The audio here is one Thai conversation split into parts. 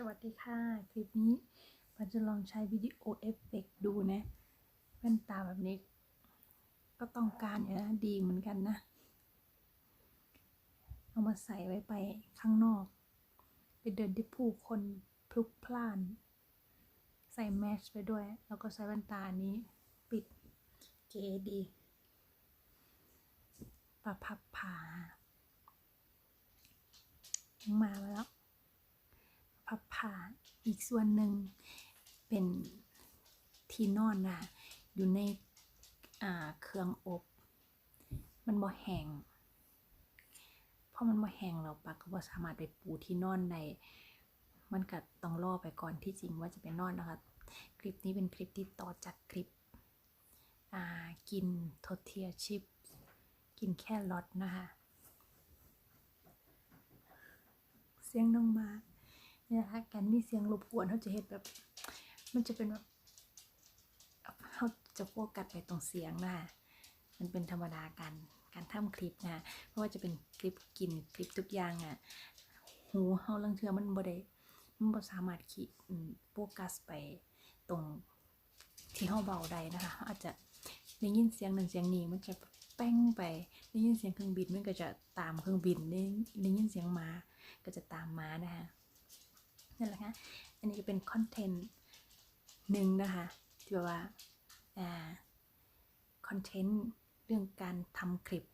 สวัสดีค่ะ คลิปนี้ปันจะลองใช้วิดีโอเอฟเฟกต์ดูนะแว่นตาแบบนี้ ก็ต้องการอยู่นะดีเหมือนกันนะ เอามาใส่ไว้ไปข้างนอก ไปเดินที่ผู้คนพลุกพล่าน ใส่แมสไปด้วย แล้วก็ใส่แว่นตานี้ปิดเก๋ดีปะพับผามาแล้ว พับผ้าอีกส่วนหนึ่งเป็นที่นอนนะอยู่ในเครื่องอบ มันบ่แห้งเพราะมันบ่แห้งเราปากก็บ่สามารถไปปูที่นอนได้มันก็ต้องรอไปก่อนที่จริงว่าจะไปนอนนะคะ คลิปนี้เป็นคลิปที่ต่อจากคลิปกินโทเทียชิป กินแค่รอทนะคะ เสียงน้องมา เนี่ยนะคะการมีเสียงรบกวนเขาจะเห็นแบบ มันจะเป็นแบบเขาจะโฟกัสไปตรงเสียงนะคะมันเป็นธรรมดาการการทำคลิปนะเพราะว่าจะเป็นคลิปกินคลิปทุกอย่างอะ่ะหูเฮาลังเทือมันบ่ได้มันบ่สามารถคิดโฟกัสไปตรงที่เฮาเบาได้นะคะ อาจจะได้ยินเสียงนึ่งเสียงนี้มันจะแป้งไปได้ยินเสียงเครื่องบินมันก็จะตามเครื่องบินได้ได้ยินเสียงมาก็จะตามมานะคะ นั่นแหละค่ะอันนี้ก็เป็นคอนเทนต์หนึ่งนะคะที่แบบว่าอ่าคอนเทนต์เรื่องการทำคลิป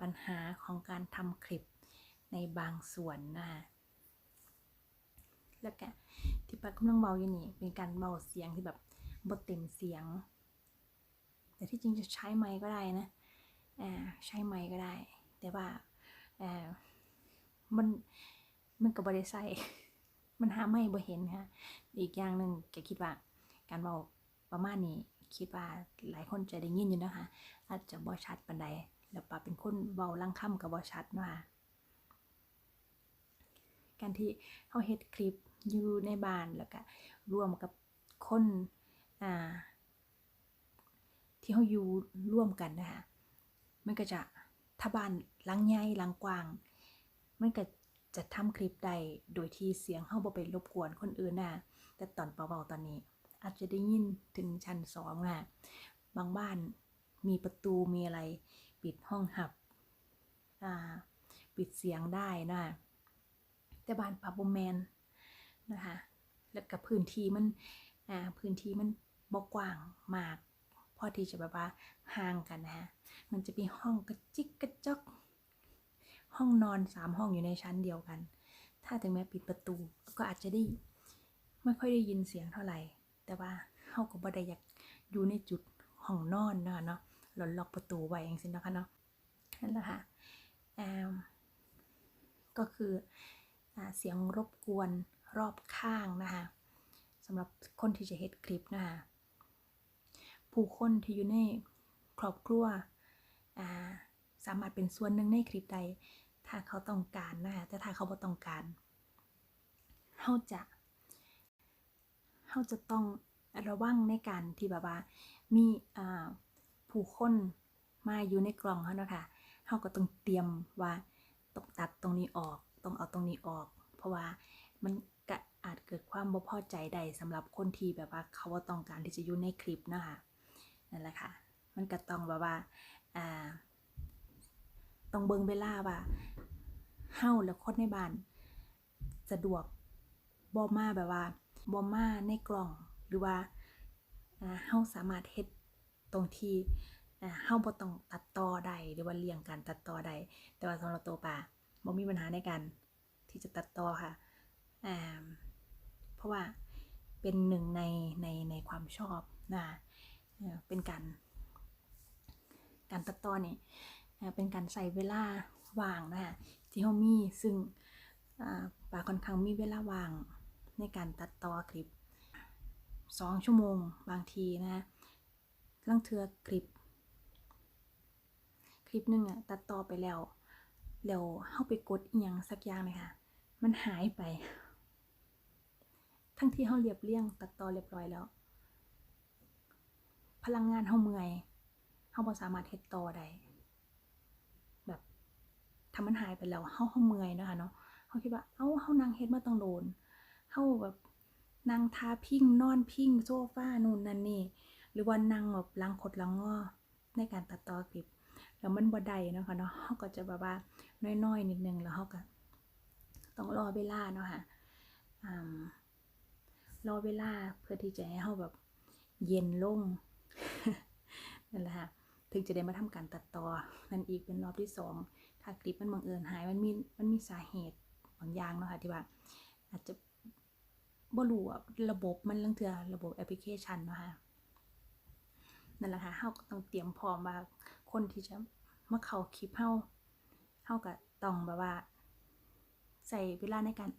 ปัญหาของการทำคลิปในบางส่วนนะคะแล้วก็ที่ปัดกำลังเบาอยู่นี่เป็นการเบาเสียงที่แบบบดเต็มเสียง แต่ที่จริงจะใช้ไมค์ก็ได้นะใช้ไมค์ก็ได้ แต่ว่ามันมันกับบริใส่ มันหาไม่บ่เห็นค่ะอีกอย่างหนึ่งแกคิดว่า การเบาประมาณนี้คิดว่าหลายคนจะได้ยินอยู่นะคะอาจจะบ่ชัดปานใดแล้วปาเป็นคนเบาลังค่ำกับบ่ชัดเนาะค่ะการที่เขาเฮ็ดคลิปอยู่ในบ้านแล้วก็รวมกับคนอ่าที่เขาอยู่ร่วมกันนะคะมันก็จะถ้าบ้านหลังใหญ่หลังกว้าง มันก็ จะทำคลิปได้โดยที่เสียงเฮาบ่ไปรบกวนคนอื่นนะแต่ตอนเบาๆตอนนี้ อาจจะได้ยินถึงชั้นสองนะบางบ้านมีประตูมีอะไร ปิดห้องหับอ่าปิดเสียงได้นะแต่บ้านปาบแมนนะคะแล้วกับพื้นที่มันอ่าพื้นที่มันบกว้างมากพอที่จะแบบว่าห่างกันนะฮะมันจะมีห้องกระจิกกระจอก ห้องนอนสามห้องอยู่ในชั้นเดียวกัน ถ้าถึงแม้ปิดประตูก็อาจจะได้ไม่ค่อยได้ยินเสียงเท่าไหร่ แต่ว่าเฮาก็บ่ได้อยากอยู่ในจุดห้องนอนนะคะเนาะเราล็อกประตูไว้อย่างนี้นะคะเนาะนั่นแหละค่ะอ่าก็คืออเสียงรบกวนรอบข้างนะคะสำหรับคนที่จะเฮ็ดคลิปนะคะผู้คนที่อยู่ในครอบครัวสามารถเป็นส่วนหนึ่งในคลิปใด ถ้าเขาต้องการนะคะแต่ถ้าเขาบ่ต้องการเขาจะเขาจะต้องระวังในการที่แบบว่ามีผู้คนมาอยู่ในกล่องเขาเนาะค่ะเขาก็ต้องเตรียมว่าต้องตัดตรงนี้ออก ต้องเอาตรงนี้ออก เพราะว่ามันก็อาจเกิดความบ่พอใจใดสำหรับคนที่แบบว่าเขาบ่ต้องการที่จะอยู่ในคลิปเนาะค่ะนั่นแหละค่ะ มันก็ต้องแบบว่าอ่า ต้องเบิ่งเวลาว่าเฮาและคนในบ้านสะดวกบ่มาแบบว่าบ่มาในกล่องหรือว่าอ่าเฮาสามารถเฮ็ดตรงที่อ่าเฮาบ่ต้องตัดต่อได้หรือว่าเลี่ยงการตัดต่อได้แต่ว่าสำหรับตัวป่าบ่มีปัญหาในการที่จะตัดต่อค่ะเพราะว่าเป็นหนึ่งในในในความชอบนะเอเป็นการการตัดต่อนี่ เป็นการใส่เวลาว่างนะคะที่เขามีซึ่งป่าค่อนข้างมีเวลาว่างในการตัดต่อคลิปสองชั่วโมงบางทีนะลังเทือคลิป คลิปหนึงอะตัดต่อไปแล้วแล้วเข้าไปกดอีหยังสักอย่างเลยค่ะ มันหายไป ทั้งที่เขาเรียบเรียง ตัดต่อเรียบร้อยแล้ว พลังงานเฮาเมื่อยเฮาบ่สามารถเฮ็ดต่อได้ามันหายไปแล้วเฮาเฮาเมื่อยเนาะคะเนาะเฮาคิดว่า เอ้าเฮานั่งเฮ็ดมาตั้งโดนเฮาแบบนั่งทาพิงนอนพิงโซฟานู่นนั่นนี่ หรือว่านั่งแบบลังคดลังงอในการตัดต่อคลิปแล้วมันบ่ได้เนาะค่ะเนาะเฮาก็จะแบบว่าน้อยๆนิดนึงแล้วเฮาก็ต้องรอเวลาเนาะค่ะอ่ารอเวลาเพื่อที่จะให้เฮาแบบเย็นลงนั่นแหละค่ะถึงจะได้มาทำการตัดต่อนั่นอีกเป็นรอบที่สอง ถ้าคลิปมันบังเอิญหายมันมีมันมีสาเหตุบางอย่างเนาะค่ะที่ว่าอาจจะบ่รู้ว่าระบบมันเรื่องเถื่อระบบแอปพลิเคชันเนาะค่ะนั่นแหละค่ะเฮาก็ต้องเตรียมพร้อมว่าคนที่จะมาเข้าคลิปเฮาเฮาก็ต้องแบบว่า ใส่เวลาในการ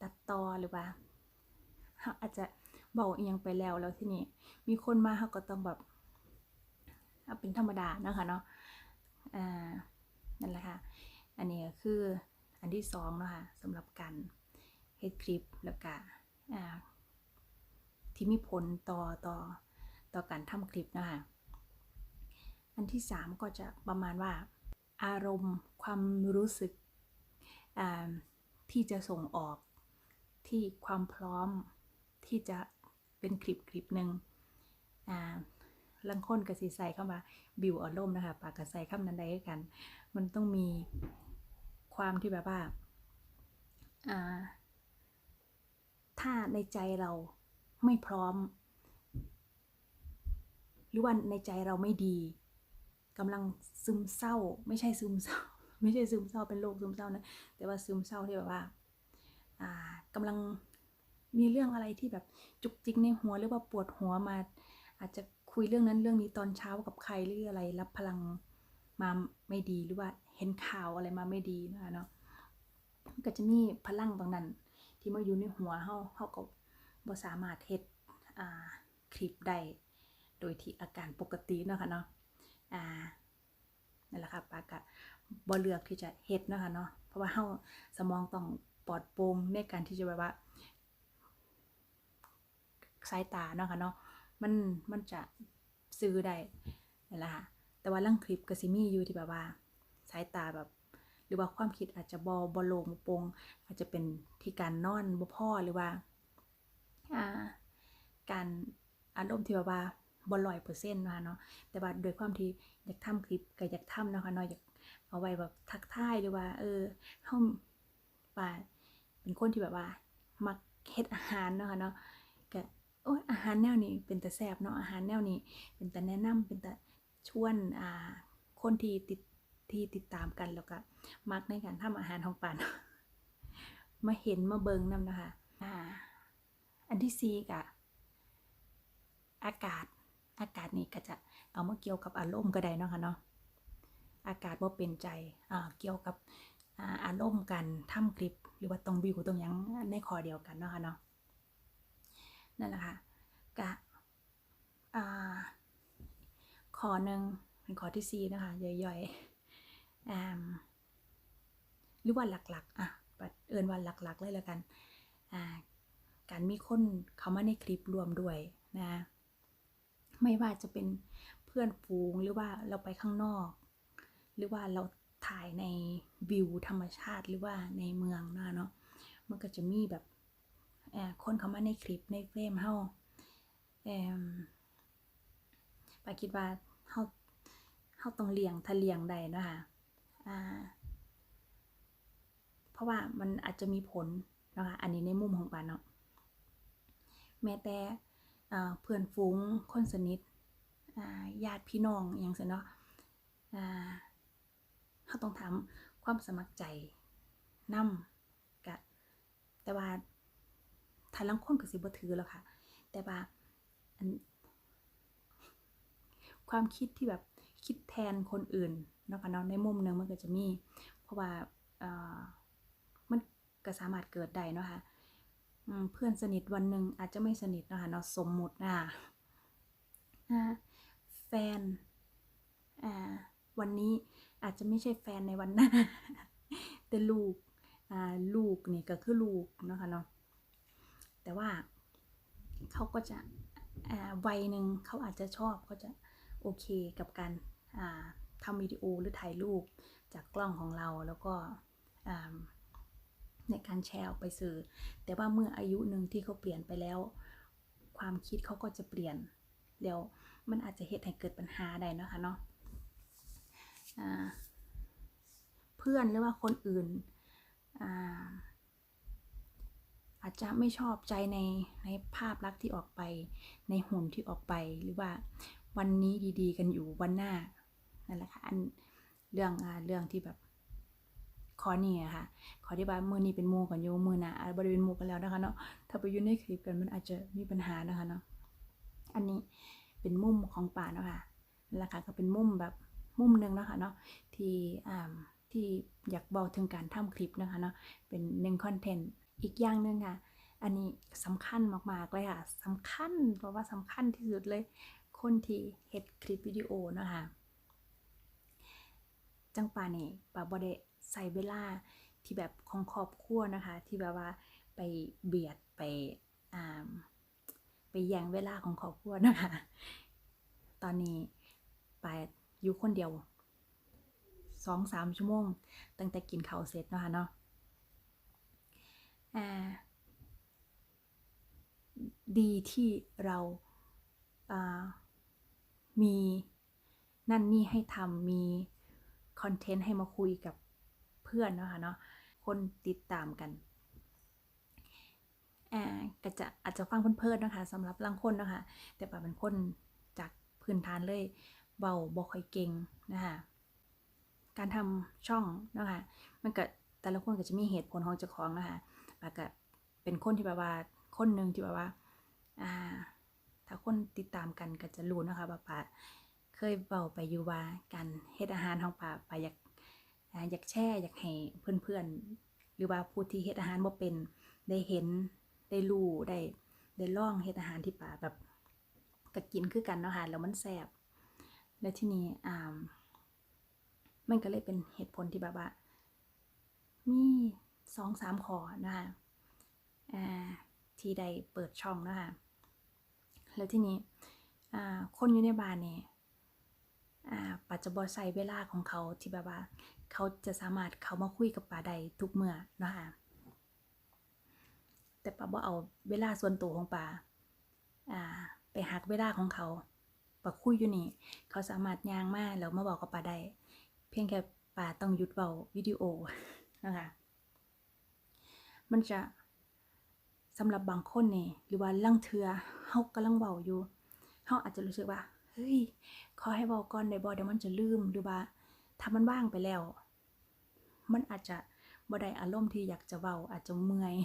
ตัดต่อหรือว่าเฮาอาจจะเบาอียังไปแล้วแล้วที่นี้มีคนมาเฮาก็ต้องแบบเป็นธรรมดานะคะเนาะอ่า นั่นแหละค่ะ อันนี้ก็คืออันที่สองเนาะค่ะสำหรับการเฮ็ดคลิปแล้วก็ที่มีผลต่อต่อต่อการทำคลิปนะคะอันที่สามก็จะประมาณว่า อารมณ์ความรู้สึกที่จะส่งออกที่ความพร้อมที่จะเป็นคลิปคลิปหนึ่ง ลังคนกสิใส่เข้ามาบิวอารมณ์นะคะปากกระใส่คำนั้นใดกัน มันต้องมีความที่แบบว่าถ้าในใจเราไม่พร้อม หรือว่าในใจเราไม่ดีกำลังซึมเศร้า ไม่ใช่ซึมเศร้า ไม่ใช่ซึมเศร้าเป็นโรคซึมเศร้านะแต่ว่าซึมเศร้าที่แบบว่าอ่ากำลังมีเรื่องอะไรที่แบบจุกจิกในหัวหรือว่าปวดหัวมา อาจจะ คุยเรื่องนั้นเรื่องนี้ตอนเช้ากับใครหรืออะไร รับพลังมาไม่ดีหรือว่าเห็นข่าวอะไรมาไม่ดีนะคะเนาะก็จะมีพลังบางนั้น ที่มาอยู่ในหัวเฮาเฮาก็บ่สามารถเฮ็ดอ่าคลิปได้โดยที่อาการปกติเนาะค่ะเนาะอ่านั่นแหละค่ะปากะบ่เลือกที่จะเฮ็ดนะคะเนาะเพราะว่าเฮาสมองต้องปลอดโปร่งในการที่จะแบบว่าสายตาเนาะค่ะเนาะ มันมันจะซื้อได้นั่นแหละค่ะแต่ว่าลังคลิปก็สิมีอยู่ที่แบบว่า สายตาแบบหรือว่าความคิดอาจจะบอบอโลงโป่งอาจจะเป็นที่การนอนบ่พ่อหรือว่าการอารมณ์ที่แบบว่าบอลอยเปอร์เซ็นต์นะคะเนาะแต่ว่าโดยความที่อยากทำคลิปก็อยากทำนะคะเนาะอยากเอาไว้แบบทักทายหรือว่า เออเฮาว่าเป็นคนที่แบบว่ามักเฮ็ดอาหารเนาะค่ะเนาะ โอ้ยอาหารแนวนี้เป็นแต่แซ่บเนาะอาหารแนวนี้ เป็นแต่แนะนำเป็นแต่ชวนอ่าคนที่ติดที่ติดตามกันแล้วก็มักในการทำอาหารของปานมาเห็นมาเบิงนำนะคะอ่าอันที่สี่กะอากาศอากาศนี่ก็จะเอามาเกี่ยวกับอารมณ์ก็ได้เนาะคะเนาะอากาศว่าเป็นใจอ่าเกี่ยวกับอารมณ์กันทำคลิป หรือว่าตรงวิวตรงยังในคอเดียวกันเนาะค่ะเนาะ นั่นแหละค่ะกะอขอหนึ่งเป็นขอที่สี่นะคะย่อยๆหรือว่าหลักๆอะเอินว่าหลักๆเลยแล้วกันการมีคนเขามาในคลิปรวมด้วยนะไม่ว่าจะเป็นเพื่อนฝูงหรือว่าเราไปข้างนอก หรือว่าเราถ่ายในวิวธรรมชาติหรือว่าในเมืองนะเนาะมันก็จะมีแบบ คนเขามาในคลิปในเฟรมเฮาเอ่มปาคิดว่าเฮาเฮาต้องเลี้ยงถ้าเลี้ยงได้นะคะอ่าเพราะว่ามันอาจจะมีผลนะคะอันนี้ในมุมของปาเนาะแม้แต่เพื่อนฝูงคนสนิทญาติพี่น้องอย่างเสียเนาะอ่าเขาต้องถามความสมัครใจนำกะแต่ว่า ถ้าลังคนก็สิบ่ถือแล้วค่ะ แต่ว่าอันความคิดที่แบบคิดแทนคนอื่นเนาะค่ะเนาะในมุมหนึ่งมันก็จะมี เพราะว่าเออมันก็สามารถเกิดได้เนาะค่ะเพื่อนสนิทวันหนึ่งอาจจะไม่สนิทนะคะเนาะสมมุตินะอ่าแฟนอ่าวันนี้อาจจะไม่ใช่แฟนในวันหน้าแต่ลูกอ่าลูกนี่ก็คือลูกเนาะคะเนาะ แต่ว่าเขาก็จะวัยหนึ่งเขาอาจจะชอบเขาจะโอเคกับการาทำวิดีโอหรือถ่ายรูปจากกล้องของเราแล้วก็ในการแชร์ออกไปสื่อ แต่ว่าเมื่ออายุหนึ่งที่เขาเปลี่ยนไปแล้ว ความคิดเขาก็จะเปลี่ยนแล้วมันอาจจะเหตุให้เกิดปัญหาได้นะคะเนาะเพื่อนหรือว่าคนอื่นอ่า อาจจะไม่ชอบใจในในภาพลักษณ์ที่ออกไป ในหุ่นที่ออกไปหรือว่าวันนี้ดีๆ กันอยู่วันหน้านั่นแหละค่ะอันเรื่องอ่าเรื่องที่แบบขอนี่อะค่ะ ขอที่ว่ามือนี้เป็นหมูกันอยู่มือหนะบริเวณหมูกันแล้วนะคะเนาะถ้าไปยู่ในคลิปกันมันอาจจะมีปัญหานะคะเนาะอันนี้เป็นมุมของป่าเนาะค่ะนั่นแหละค่ะก็เป็นมุมแบบมุมหนึ่งนะคะเนาะที่อ่าที่อยากบอกถึงการทำคลิปนะคะเนาะเป็นหนึ่งคอนเทนต์ อีกอย่างหนึ่งค่ะ อันนี้สำคัญมากๆเลยค่ะสำคัญเพราะว่าสำคัญที่สุดเลย คนที่เฮ็ดคลิปวิดีโอเนาะคะจังป่านี่ป่าบ่ได้ใส่เวลาที่แบบของครอบครัวนะคะ ที่แบบว่าไปเบียดไปอ่าไปแย่งเวลาของครอบครัวนะคะ ตอนนี้ป่าอยู่คนเดียวสองสามชั่วโมง ตั้งแต่กินข้าวเสร็จนะคะเนาะ ดีที่เราามีนั่นนี่ให้ทำมีคอนเทนต์ให้มาคุยกับเพื่อนนะคะเนาะคนติดตามกันอ่าก็จะอาจจะฟังเพลินๆนะคะสำหรับบางคนนะคะ แต่ป่าเป็นคนจากพื้นฐานเลยเบาบ่ค่อยเก่งนะคะการทำช่องนะคะมันก็แต่ละคนก็จะมีเหตุผลของเจ้าของนะคะ ปาก็เป็นคนที่แบบว่าคนหนึ่งที่แบบว่า อ่า ถ้าคนติดตามกันก็จะรู้นะคะว่าป่าเคยเบาไปอยู่ว่าการเฮ็ดอาหารของป่าป่าอยากอยากแช่อยากให้เพื่อนๆ หรือว่าผู้ที่เฮ็ดอาหารบ่เป็นได้เห็นได้รู้ได้ได้ล่องเฮ็ดอาหารที่ป่าแบบก็กินคือกันเนาะค่ะแล้วมันแซ่บแล้วที่นี้อ่ามันก็เลยเป็นเหตุผลที่แบบว่ามี สองสามขอนะคะที่ได้เปิดช่องนะคะแล้วที่นี้คนอยู่ในบ้านเนี่ยปัจจุบันใส่เวลาของเขาที่แบบว่า เขาจะสามารถเขามาคุยกับป่าใดทุกเมื่อนะคะแต่ป่าบ่เอาเวลาส่วนตัวของป่าไปหักเวลาของเขาป่าคุยอยู่นี่ เขาสามารถย่างมาแล้วมาบอกกับป่าได้เพียงแค่ป่าต้องหยุดเบาวิดีโอนะคะ มันจะสำหรับบางคนนี่หรือว่าลังเทือเฮากำลังเว้าอยู่เฮาอาจจะรู้สึกว่าเฮ้ยขอให้เว้าก่อนได้บ่เดี๋ยวมันจะลืมหรือว่าถ้ามันว่างไปแล้ว มันอาจจะบ่ได้อารมณ์ที่อยากจะเว้าอาจจะเมื่อย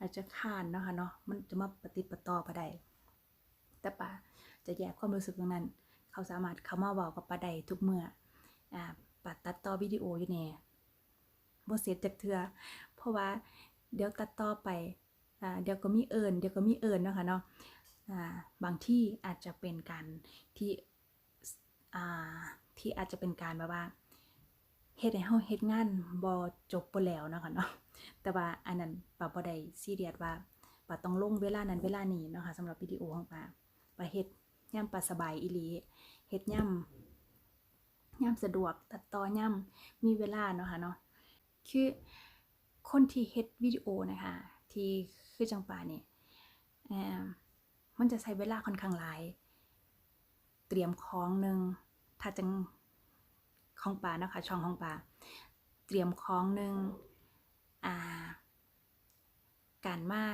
อาจจะค้านเนาะค่ะเนาะมันจะมาปฏิปต่อบ่ได้แต่ป่าจะแยกความรู้สึกตรงนั้น เขาสามารถเข้ามาเว้ากับป่าได้ทุกเมื่ออ่าป่าตัดต่อวิดีโออยู่แน่บ่เสร็จจักเทือเพราะว่า เดี๋ยวตัดต่อไปเดี๋ยวก็มีเอิญเดี๋ยวก็มีเอิญนะคะเนาะบางที่อาจจะเป็นการที่ที่อาจจะเป็นการแบบว่าเฮ็ดให้เฮาเฮ็ดงานบ่จบบ่แล้วนะคะเนาะแต่ว่าอันนั้นป้าบ่ได้ซีเรียสว่าป้าต้องลงเวลานั้นเวลานี้เนาะค่ะสำหรับวิดีโอของป้าป้าเฮ็ดย่ำป้าสบายอีหลีเฮ็ดย่ำย่ำสะดวกตัดต่อย่ำมีเวลาเนาะค่ะเนาะคือ คนที่เฮ็ดวิดีโอนะคะ ที่คือจังป่านี่มันจะใช้เวลาค่อนข้างหลาย เตรียมของหนึ่งถ้าจังของปานะคะช่องของป่าเตรียมของหนึ่งการมา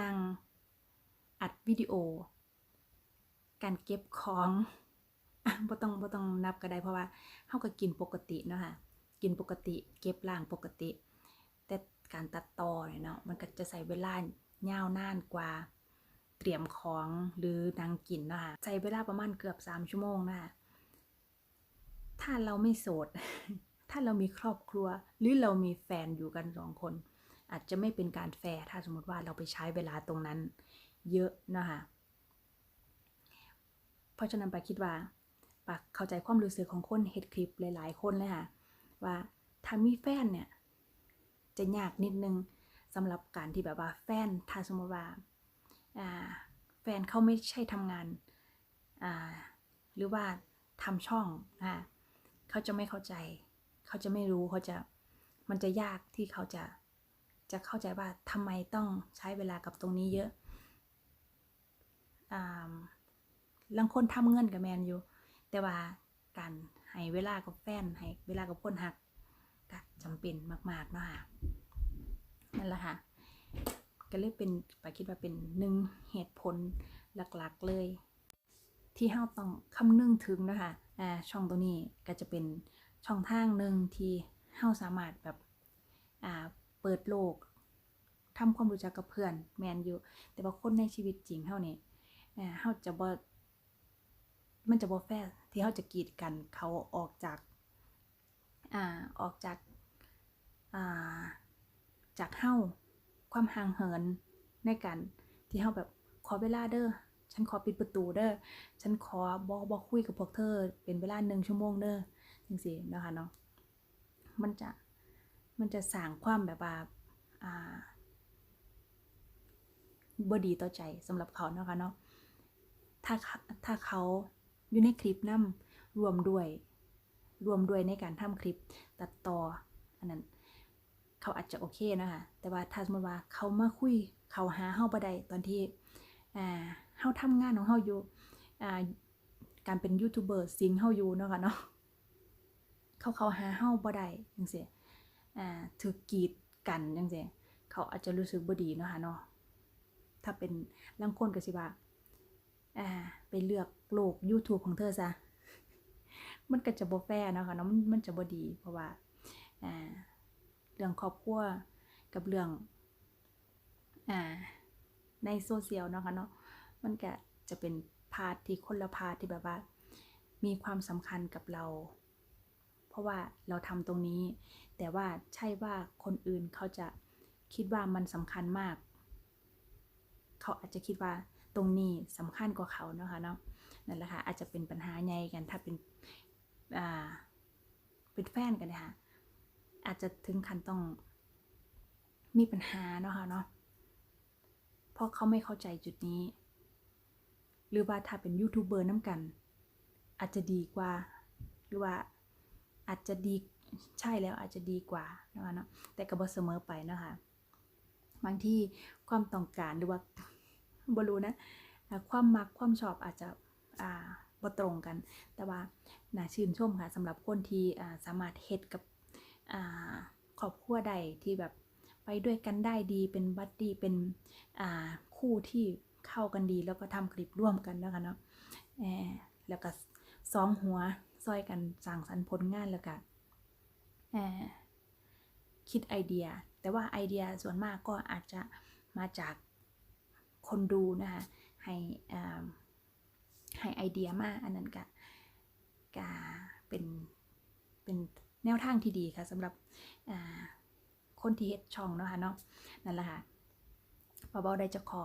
นั่งอัดวิดีโอ การเก็บของบ่ต้องบ่ต้องนับก็ได้เพราะว่าเฮาก็กินปกติเนาะค่ะ กินปกติ เก็บล่างปกติ แต่การตัดต่อเนี่ยเนาะมันก็จะใช้เวลายาวนานกว่าเตรียมของหรือนางกินนะคะใช้เวลาประมาณเกือบสามชั่วโมงนะคะถ้าเราไม่โสด ถ้าเรามีครอบครัว หรือเรามีแฟนอยู่กันสองคน อาจจะไม่เป็นการแฟร์ถ้าสมมติว่าเราไปใช้เวลาตรงนั้น เยอะนะคะเพราะฉะนั้นปาคิดว่าปาเข้าใจความรู้สึกของคนเฮ็ดคลิปหลาย ๆ คนเลยค่ะ ว่าถ้ามีแฟนเนี่ย จะยากนิดนึงสำหรับการที่แบบว่าแฟนถ้าสมมติว่าแฟนเขาไม่ใช่ทำงานหรือว่าทำช่องอ่เขาจะไม่เข้าใจ เขาจะไม่รู้เขาจะมันจะยากที่เขาจะจะเข้าใจว่าทำไมต้องใช้เวลากับตรงนี้เยอะอ่าลังคนทำเงินกับแมนอยู่ แต่ว่าการ ให้เวลากับแฟนให้เวลากับคนหักก็จำเป็นมากๆเนาะค่ะนั่นแหละค่ะก็เลยเป็นปาคิดว่าเป็นหนึ่งเหตุผลหลักๆเลย ที่เฮาต้องคำนึงถึงนะคะอ่าช่องตรงนี้ก็จะเป็นช่องทางหนึ่งที่เฮาสามารถแบบอ่าเปิดโลกทำความรู้จักกับเพื่อนแมนอยู่ แต่ว่าคนในชีวิตจริงเฮานี่อ่าเฮาจะบ่มันจะบ่แฟร์ ที่เฮาจะกีดกันเขาออกจากอ่าออกจากอ่าจากเฮาความห่างเหินในการที่เฮาแบบขอเวลาเด้อฉันขอปิดประตูเด้อฉันขอบอกบอกคุยกับพวกเธอ เป็นเวลาหนึ่งชั่วโมงเด้อจังสินะคะเนาะมันจะมันจะสร้างความแบบว่าอ่าบดีต่อใจสำหรับเขาเนาะคะเนาะถ้าถ้าเขา อยู่ในคลิปนํรวมด้วย รวมด้วยในการทำคลิปตัดต่ออันนั้น เขาอาจจะโอเคนะคะแต่ว่าถ้าสมมติว่าเขามาคุยเขาหาเฮาบ่ได้ตอนที่อ่าเฮาทำงานของเฮาอยู่อ่าการเป็นยูทูบเบอร์สิงเฮาอยู่เนาะค่ะเนาะเขาเขาหาเฮาบ่ได้จังซี่อ่าถูกกีดกันจังซี่เขาอาจจะรู้สึกบ่ดีเนาะค่ะเนาะถ้าเป็นลางคนก็สิว่าอ่า ไปเลือกโลก YouTube ของเธอซะ มันก็จะบ่แฟร์นะคะเนาะมันมันจะบ่ดีเพราะว่าอ่าเรื่องครอบครัวกับเรื่องอ่าในโซเชียลเนาะค่ะเนาะมันก็จะเป็นพาร์ทที่คนละพาร์ทที่แบบว่า มีความสำคัญกับเรา เพราะว่าเราทำตรงนี้ แต่ว่าใช่ว่าคนอื่นเขาจะคิดว่ามันสำคัญมาก เขาอาจจะคิดว่า ตรงนี้สำคัญกว่าเขาเนาะค่ะเนาะนั่นแหละค่ะอาจจะเป็นปัญหาใหญ่กันถ้าเป็นอ่าเป็นแฟนกันนยคะอาจจะถึงขั้นต้องมีปัญหาเนาะค่ะเนาะเพราะเขาไม่เข้าใจจุดนี้ หรือว่าถ้าเป็นยูทูบเบอร์น้ำกัน อาจจะดีกว่า หรือว่าอาจจะดีใช่แล้วอาจจะดีกว่านะคะเนาะแต่ก็บ่เสมอไปเนาะคะบางที่ความต้องการหรือว่า บรู้นะความมักความชอบอาจจะอ่าบ่ตรงกัน แต่ว่าน่าชื่นชมค่ะสำหรับคนที่อ่าสามารถเฮ็ดกับอ่าครอบครัวใดที่แบบไปด้วยกันได้ดีเป็นบัดดี้เป็นอ่าคู่ที่เข้ากันดี แล้วก็ทำคลิปร่วมกันนะคะเนาะแอบแล้วก็สองหัวซอยกันสร้างสรรค์ผลงานแล้วก็แอบคิดไอเดีย แต่ว่าไอเดียส่วนมากก็อาจจะมาจาก คนดูนะคะให้ให้ไอเดียมาอันนั้นก็กเป็นเป็นแนวทางที่ดีค่ะสำหรับคนที่เฮ็ดช่องเนาะค่ะเนาะนั่นแหละค่ะปาเบาได้จะขอ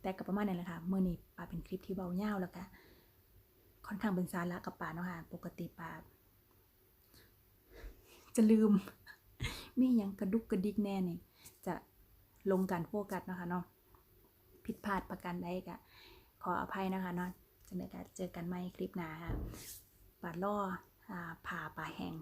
แต่ก็ประมาณนั้นแหละค่ะเมื้อนี้ปาเป็นคลิปที่เบายาแล้วก็ค่อนข้างเป็นสาระกับปาเนาะค่ะ ปกติปาจะลืม ไมีหยังกระดุกกระดิกแน่นี่จะลงการโฟกัสเนาะคะเนาะ ผิดพลาดประกันใดก็ขออภัยนะคะเนาะจะได้ก็เจอกันใหม่คลิปหน้าค่ะปาล่อผ่าป่าแห้ง